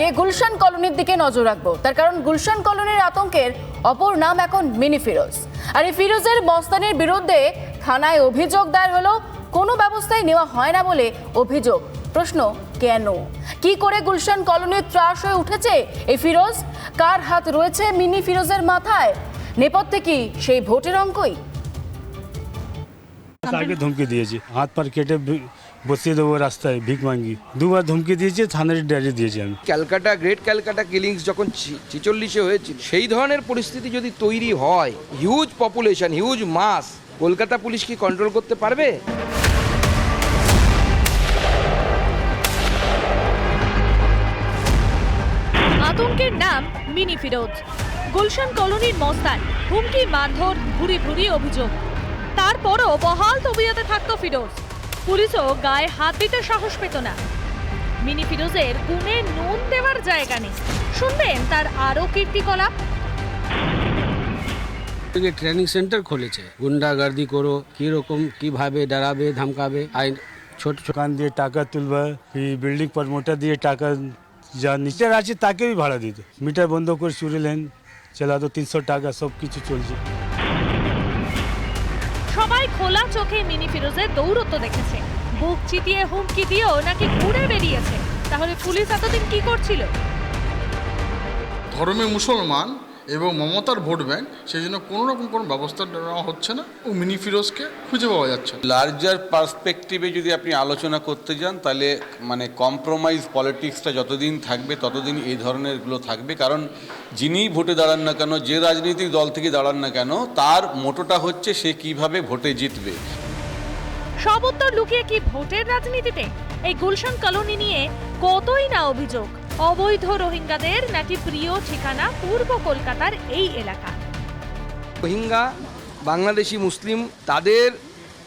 আজকে গুলশান কলোনির দিকে নজর রাখব। তার কারণ গুলশান কলোনির আতঙ্কের অপর নাম এখন মিনি ফিরোজ। আর এই ফিরোজের মস্তানির বিরুদ্ধে থানায় অভিযোগ দায়ের হলো, কোনো ব্যবস্থাই নেওয়া হয় না বলে অভিযোগ। প্রশ্ন, কেন? কি করে গুলশান কলোনির ত্রাস হয়ে উঠেছে? এই ফিরোজ, কার হাত রয়েছে মিনি ফিরোজের মাথায়? নেপথ্যে কি সেই ভোটের অঙ্কই? আগে ধমকি দিয়েছে। হাত পার কেটে বসিয়ে দেবো রাস্তায় ভিক মাঙ্গি। দুবার ধমকি দিয়েছে থানার ডায়েরি দিয়েছি আমি। ক্যালকাটা গ্রেট ক্যালকাটা কিলিংস যখন ছিচল্লিশে হয়েছিল সেই ধরনের পরিস্থিতি যদি তৈরি হয় huge population huge mass Kolkata police কি কন্ট্রোল করতে পারবে? আতঙ্কের নাম মিনি ফিরোজ। গুলশান কলোনির মস্তান হুমকি মারধর ভুরি ভুরি অভিযোগ। তারপরও বহাল তবিয়তে থাকতো ফিরোজ। পুলিশও গায়ে হাত দিতে সাহস পেত না। মিনি ফিরোজের গুণে নুন দেওয়ার জায়গা নেই। শুনবেন তার আরও কীর্তিকলাপ। থেকে ট্রেনিং সেন্টার খুলেছে গুন্ডাগার্দি করো কীরকম কীভাবে ডরাবে ধমকাবে আইন ছোট ছোট দোকান দিয়ে টাকা তুলবা বিল্ডিং প্রমোটার দিয়ে টাকা যা নিচের আছে তাকেই ভাড়া দিত। মিটার বন্ধ করে চুরি লেন চালাতো তিনশো টাকা সব কিছু চলছে। সবাই খোলা চোখে মিনি ফিরোজের দৌরত্ব দেখেছে। বুক চিতিয়ে হুমকি দিয়েও নাকি ঘুরে বেরিয়েছে তাহলে পুলিশ এতদিন কি করছিল? ধর্মে মুসলমান এবং মমতার ভোট ব্যাংক সেই জন্য কোনো রকম কোনো ব্যবস্থা নেওয়া হচ্ছে না ও মিনি ফিরোজকে খুঁজে পাওয়া যাচ্ছে লার্জার পার্সপেক্টিভে যদি আপনি আলোচনা করতে যান তাহলে মানে কম্প্রোমাইজ পলিটিক্সটা যতদিন থাকবে ততদিন এই ধরনেরগুলো থাকবে। কারণ যিনি ভোটে দাঁড়ান না কেন যে রাজনৈতিক দল থেকে দাঁড়ান না কেন তার মোটোটা হচ্ছে সে কীভাবে ভোটে জিতবে। সব উত্তর লুকিয়ে কি ভোটের রাজনীতিতে? এই গুলশান কলোনি নিয়ে কতই না অভিযোগ? অবৈধ রোহিঙ্গাদের নাকি প্রিয় ঠিকানা পূর্ব কলকাতার এই এলাকা? রোহিঙ্গা, বাংলাদেশি, মুসলিম, তাদের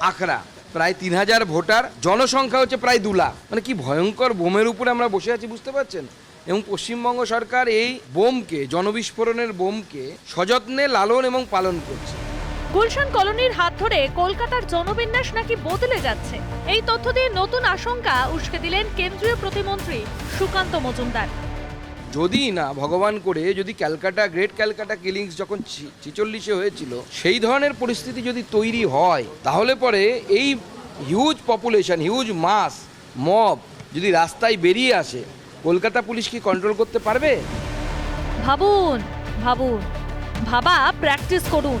আখড়া, প্রায় তিন হাজার ভোটার, জনসংখ্যা হচ্ছে প্রায় দু লাখ। মানে কি ভয়ঙ্কর বোমের উপরে আমরা বসে আছি, বুঝতে পারছেন? এবং পশ্চিমবঙ্গ সরকার এই বোমকে, জনবিস্ফোরণের বোমকে সযত্নে লালন এবং পালন করছে। গুলশান কলোনির হাত ধরে কলকাতার জনবিন্যাস নাকি বদলে যাচ্ছে? এই তথ্য দিয়ে নতুন আশঙ্কা উস্কে দিলেন কেন্দ্রীয় প্রতিমন্ত্রী সুকান্ত মজুমদার। যদি না ভগবান করে যদি ক্যালকাটা গ্রেট ক্যালকাটা কিলিংস যখন ছিচল্লিশে হয়েছিল সেই ধরনের পরিস্থিতি যদি তৈরি হয় তাহলে পরে এই huge population huge mass mob যদি রাস্তায় বেরিয়ে আসে কলকাতা পুলিশ কি কন্ট্রোল করতে পারবে? ভাবুন ভাবুন। ভাবা প্র্যাকটিস করুন।